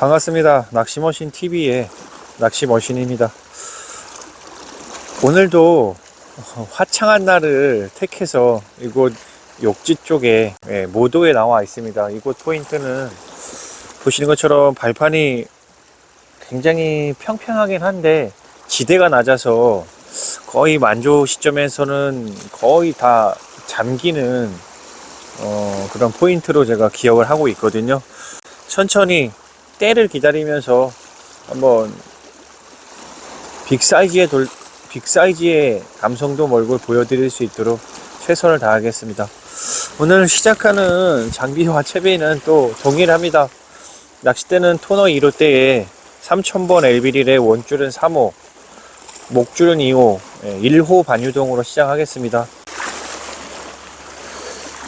반갑습니다. 낚시머신 TV의 낚시머신입니다. 오늘도 화창한 날을 택해서 이곳 욕지 쪽에 예, 모도에 나와 있습니다. 이곳 포인트는 보시는 것처럼 발판이 굉장히 평평하긴 한데 지대가 낮아서 거의 만조 시점에서는 거의 다 잠기는 어, 그런 포인트로 제가 기억을 하고 있거든요. 천천히 때를 기다리면서 한번 빅 사이즈의 돌, 빅 사이즈의 감성도 몰골 보여드릴 수 있도록 최선을 다하겠습니다. 오늘 시작하는 장비와 채비는 또 동일합니다. 낚싯대는 토너 2호대에 3000번 LB릴에 원줄은 3호, 목줄은 2호, 1호 반유동으로 시작하겠습니다.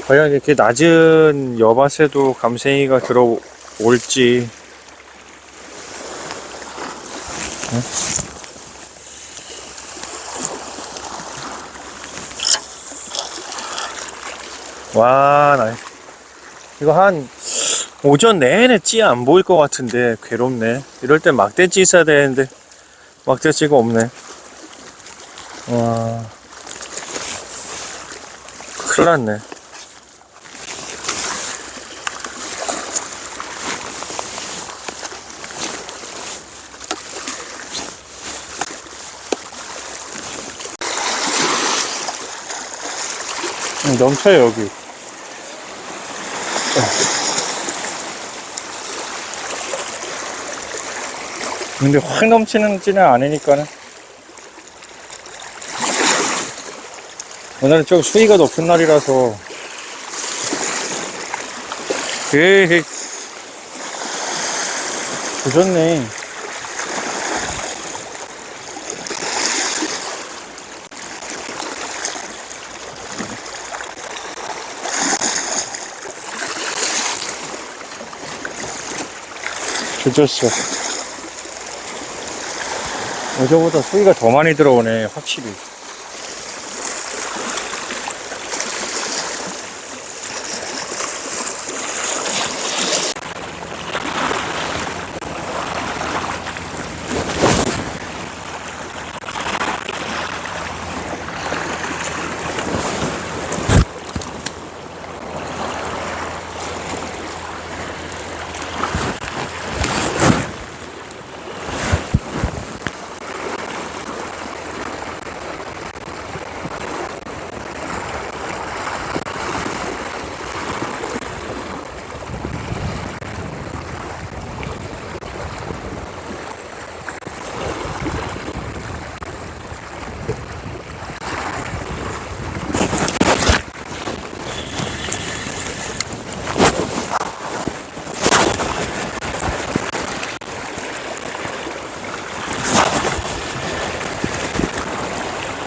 과연 이렇게 낮은 여밭에도 감생이가 들어올지 와, 나 이거 한 오전 내내 찌 안 보일 것 같은데 괴롭네. 이럴 땐 막대찌 있어야 되는데 막대찌가 없네. 와, 큰일 났네. 넘쳐요 여기. 근데 확 넘치는지는 않으니까는. 오늘은 좀 수위가 높은 날이라서. 에헤 조졌네 조졌어 어제보다 수위가 더 많이 들어오네 확실히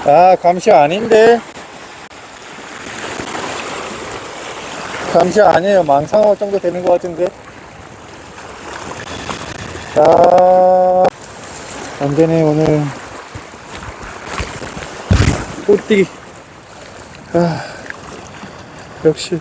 아 감시 아닌데. 감시 아니에요. 망상어 정도 되는 것 같은데. 자 안되네 오늘. 꽃띠. 아 역시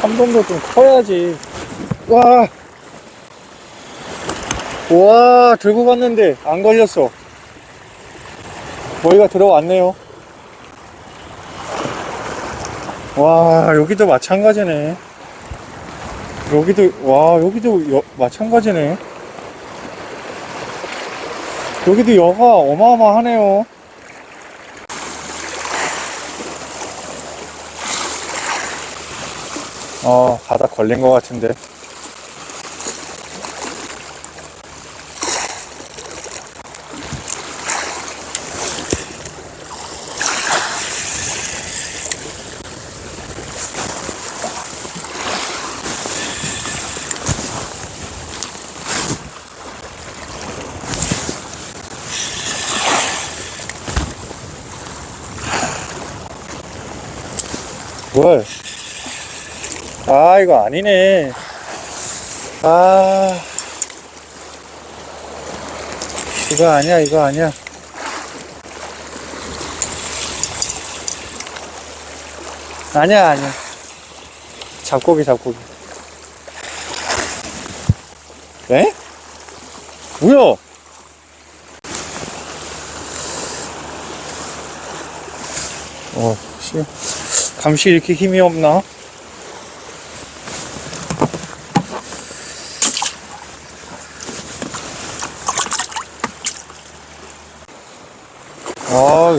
참돔도 좀 커야지. 와. 와, 들고 갔는데 안 걸렸어. 머리가 들어왔네요. 와, 여기도 마찬가지네. 여기도, 와, 여기도 여- 마찬가지네. 여기도 여가 어마어마하네요. 어 바닥 걸린 것 같은데 뭘? 아, 이거 아니네. 아. 이거 아니야, 이거 아니야. 아니야, 아니야. 잡고기, 잡고기. 에? 뭐야? 어, 씨. 감시 이렇게 힘이 없나? 아,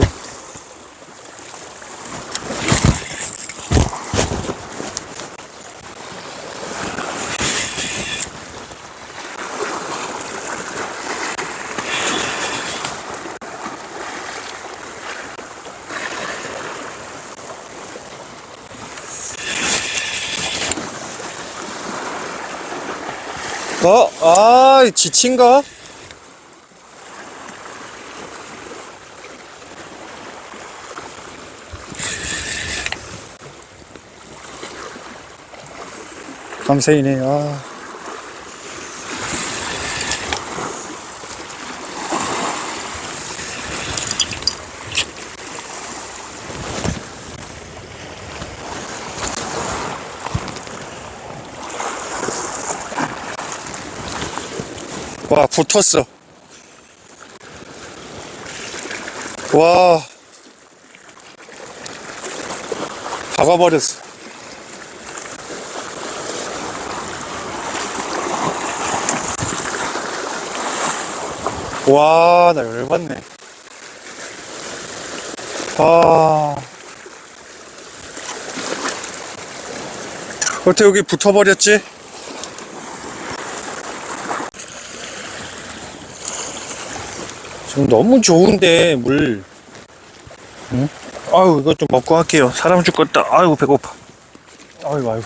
어, 아, 지친가? 감사이네, 아. 와, 붙었어. 와. 박아버렸어. 와, 나 열받네. 아. 어떻게 여기 붙어버렸지? 지금 너무 좋은데, 물. 응? 아유, 이거 좀 먹고 할게요. 사람 죽겠다. 아이고, 배고파. 아이고, 아이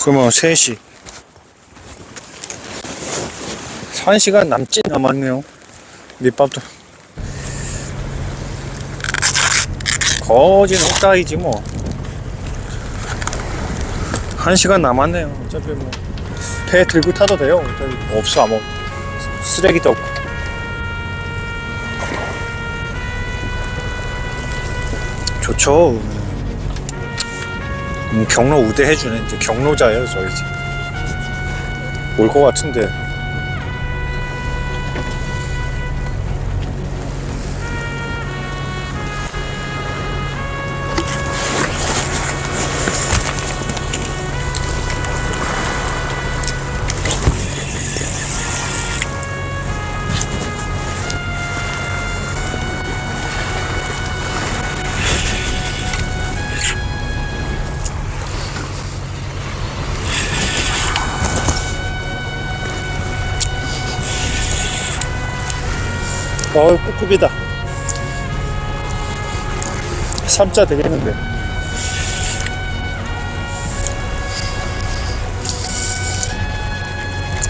그러면 3시. 1시간 남짓 남았네요. 밑밥도. 거진 옥다이지 뭐. 1시간 남았네요. 어차피 뭐. 배 들고 타도 돼요. 어차피 없어, 아무. 쓰레기도 없고. 좋죠. 음, 경로 우대 해주네. 이제 경로자예요, 저 이제. 올것 같은데. 어우, 꿉꿉이다. 3자 되겠는데.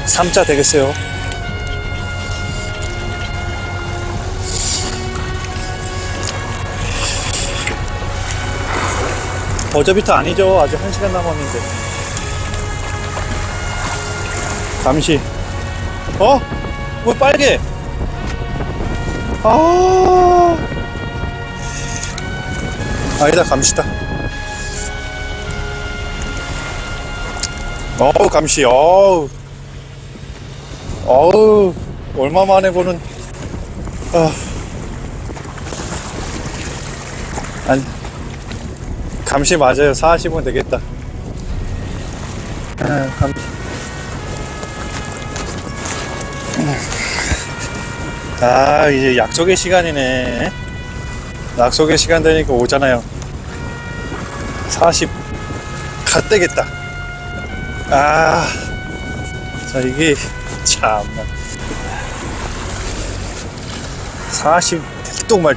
삼자 되겠어요. 버저비터 아니죠. 아직 1시간 남았는데. 잠시. 어? 뭐 빨개? 아. 아니다, 감시다. 어우, 감시, 어우. 어우, 얼마 만에 보는, 아. 아니, 감시 맞아요. 40은 되겠다. 아, 감 아, 이제 약속의 시간이네. 약속의 시간 되니까 오잖아요. 40, 갓되겠다. 아, 자, 이게, 참나. 40, 대도 말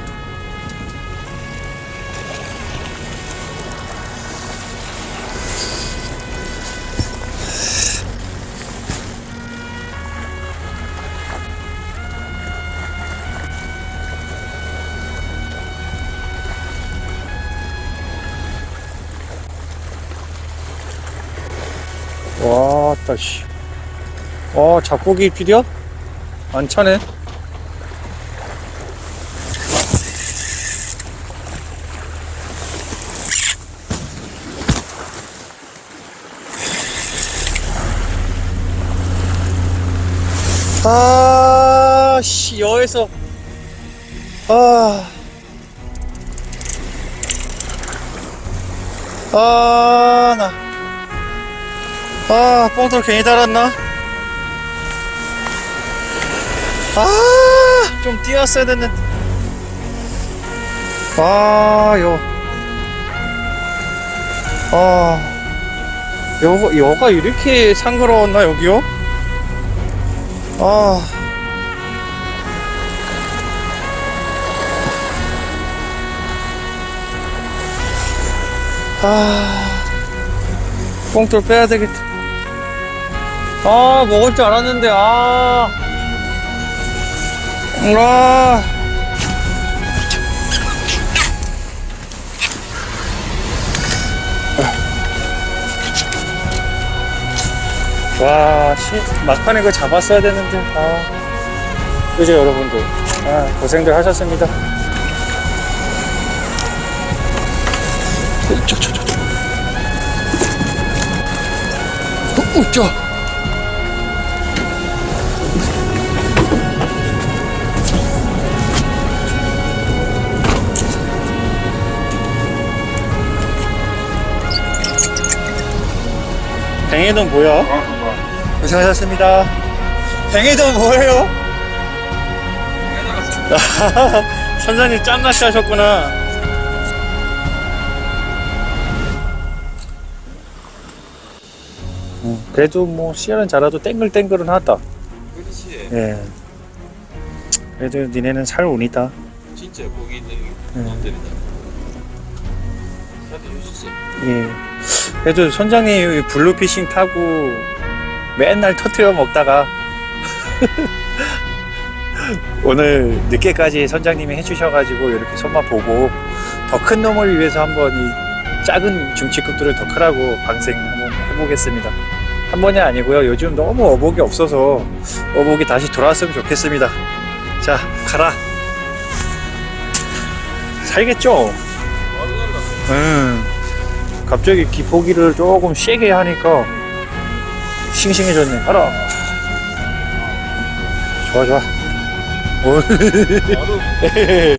아따 씨. 어 잡고기 필요? 안 차네. 아, 씨, 여기서, 아, 아, 나, 아, 뽕돌 괜히 달았나? 아, 좀 뛰었어야 됐는데. 아, 요, 아, 여, 여가 이렇게 상그러웠나, 여기요? 아. 아. 뽕돌 빼야 되겠다. 아, 먹을 줄 알았는데, 아. 아. 와, 시, 막판에 그거 잡았어야 되는데, 아. 그죠, 여러분들. 아, 고생들 하셨습니다. 저, 저, 저, 저. 어, 어, 저. 뱅에는 뭐야? 고생하셨습니다. 뱅에는 뭐예요? 선장님 짱같이 하셨구나. 음, 그래도 뭐 씨알은 자라도 땡글땡글은 하다. 그렇지. 예. 그래도 니네는 살 운이다. 진짜 거기 있는 음. 놈들이다. 사진 주셨어. 예. 그래도 선장님 블루피싱 타고 맨날 터트려 먹다가 오늘 늦게까지 선장님이 해주셔가지고 이렇게 손맛 보고 더 큰 놈을 위해서 한번 이 작은 중치급들을 더 크라고 방생 한번 해보겠습니다. 한 번이 아니고요. 요즘 너무 어복이 없어서 어복이 다시 돌아왔으면 좋겠습니다. 자, 가라. 살겠죠? 음. 갑자기 기포기를 조금 세게 하니까 싱싱해졌네. 가라. 좋아, 좋아.